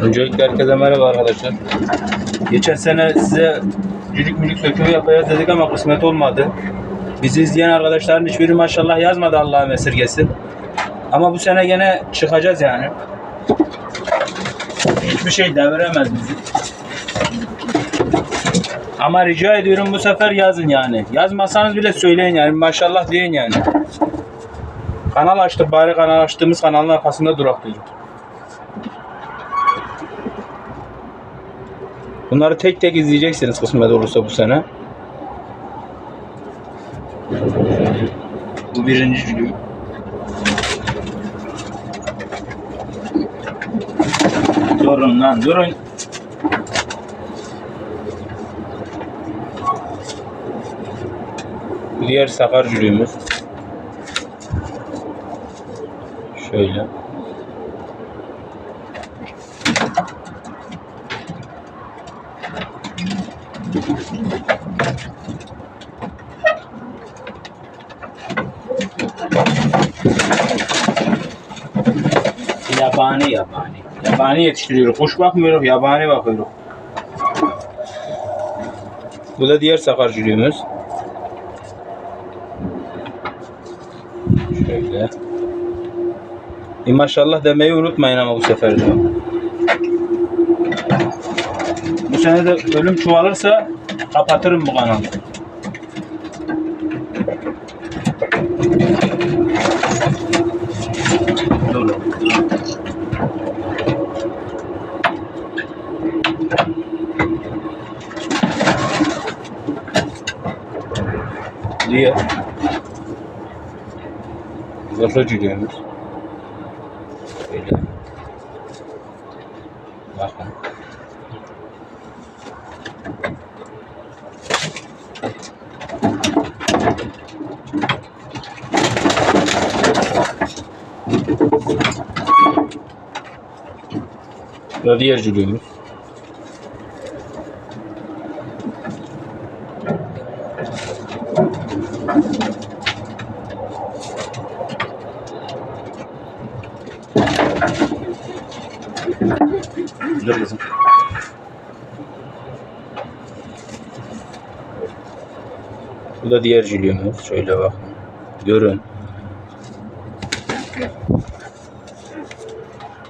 Öncelikle herkese merhaba arkadaşlar. Geçen sene size cülük mülük sökümü yapacağız dedik ama kısmet olmadı. Bizi izleyen arkadaşların hiçbiri maşallah yazmadı Allah'ın esirgesin. Ama bu sene gene çıkacağız yani. Hiçbir şey deviremez bizi. Ama rica ediyorum bu sefer yazın yani. Yazmasanız bile söyleyin yani. Maşallah deyin yani. Kanal açtık bari kanal açtığımız kanalın arkasında duraklıyız. Bunları tek tek izleyeceksiniz kısmet olursa bu sene. Bu birinci cülüğü. Durun lan durun. Diğer sakar cülüğümüz. Şöyle. Yabani yabani. Yabani yetiştiriyoruz. Kuş bakmıyoruz, yabani bakıyoruz. Bu da diğer sakarcılığımız. Şöyle. E maşallah demeyi unutmayın ama bu sefer de. Bu sene de ölüm çoğalırsa kapatırım bu kanalı. Dur. Diye. Zırhlı cülüğümüz. Böyle. Bakın. Da diğer cülüğümüz. Dur kızım. Bu da diğer cülüğümüz. Şöyle bak. Görün.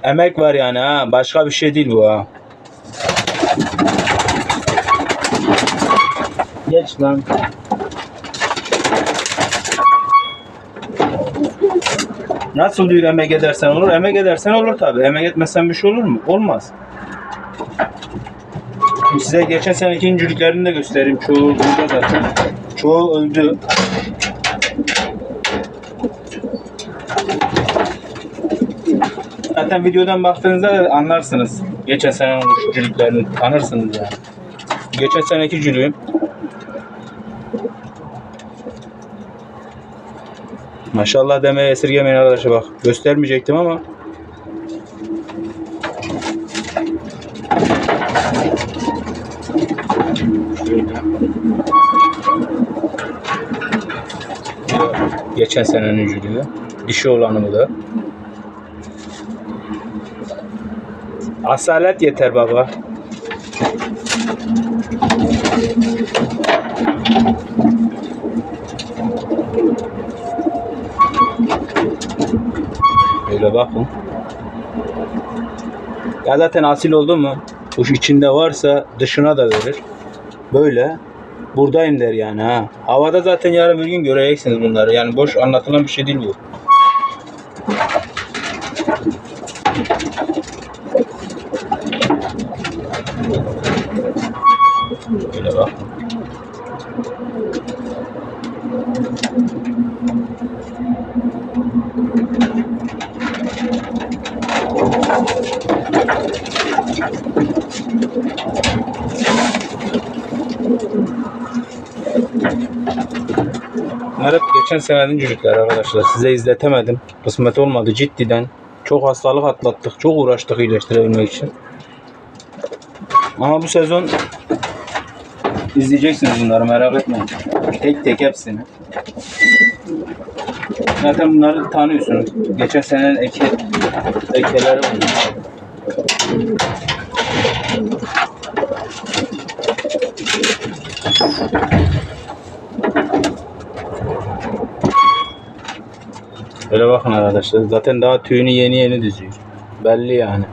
Emek var yani ha. Başka bir şey değil bu ha. Geç lan. Nasıl diyor emek edersen olur? Emek edersen olur tabi. Emek etmezsen bir şey olur mu? Olmaz. Size geçen seneki incirliklerini de göstereyim. Çoğu burada zaten. Çoğu öldü. Zaten videodan baktığınızda da anlarsınız. Geçen senenin kuşçuluklarını tanırsınız yani. Geçen seneki cülüğüm. Maşallah demeye esirgemeyin arkadaşlar bak. Göstermeyecektim ama. Geçen senenin cülüğü. Dişi olanı bu da. Asalet yeter baba. Böyle bakın. Ya zaten asil oldu mu? Kuş içinde varsa dışına da verir. Böyle. Buradayım der yani ha. Havada zaten yarın bir gün göreceksiniz bunları. Yani boş anlatılan bir şey değil bu. Böyle bak. Bunlar hep geçen senenin çocuklar arkadaşlar. Size izletemedim. Kısmet olmadı ciddiden. Çok hastalık atlattık. Çok uğraştık iyileştirebilmek için. Ama bu sezon izleyeceksiniz bunları merak etmeyin. Tek tek hepsini. Zaten bunları tanıyorsunuz. Geçen senenin eke, ekeleri bunlar. Öyle bakın arkadaşlar. Zaten daha tüyünü yeni yeni düzüyor. Belli yani.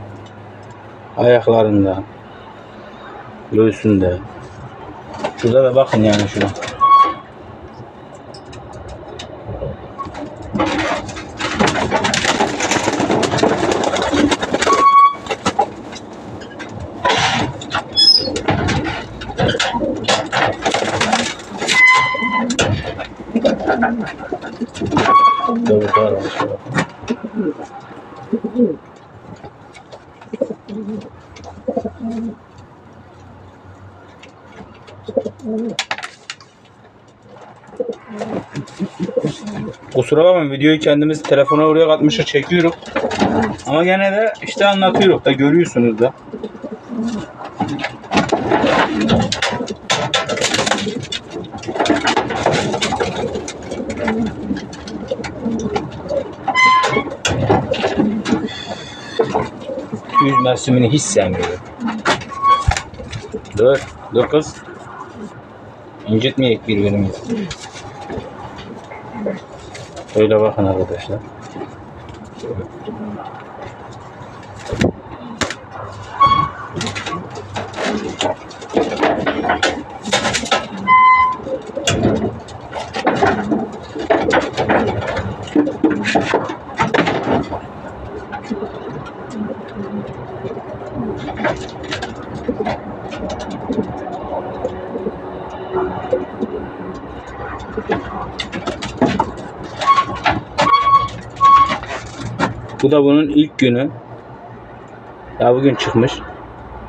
Ayaklarında. Göğsünde. Şurada da bakın yani şuna. Tavuklar var. Kusura bakmayın videoyu kendimiz telefona oraya katmışız çekiyoruz. Ama gene de işte anlatıyoruz da görüyorsunuz da. Yüz mevsimini hiç sevmiyorum. Dur, dur kız. İncitmeyek birbirimizi. Öyle bakın arkadaşlar. Bu da bunun ilk günü. Ya bugün çıkmış.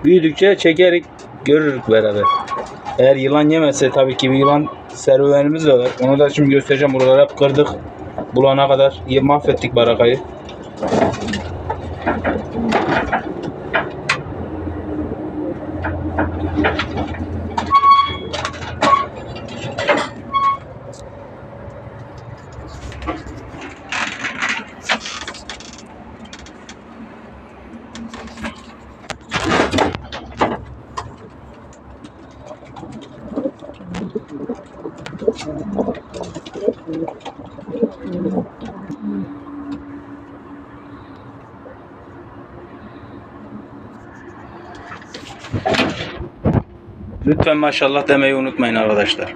Büyüdükçe çekerek görürük beraber. Eğer yılan yemezse tabii ki bir yılan serüvenimiz de var. Onu da şimdi göstereceğim. Buraları hep kırdık. Bulana kadar mahvettik barakayı. Lütfen maşallah demeyi unutmayın arkadaşlar.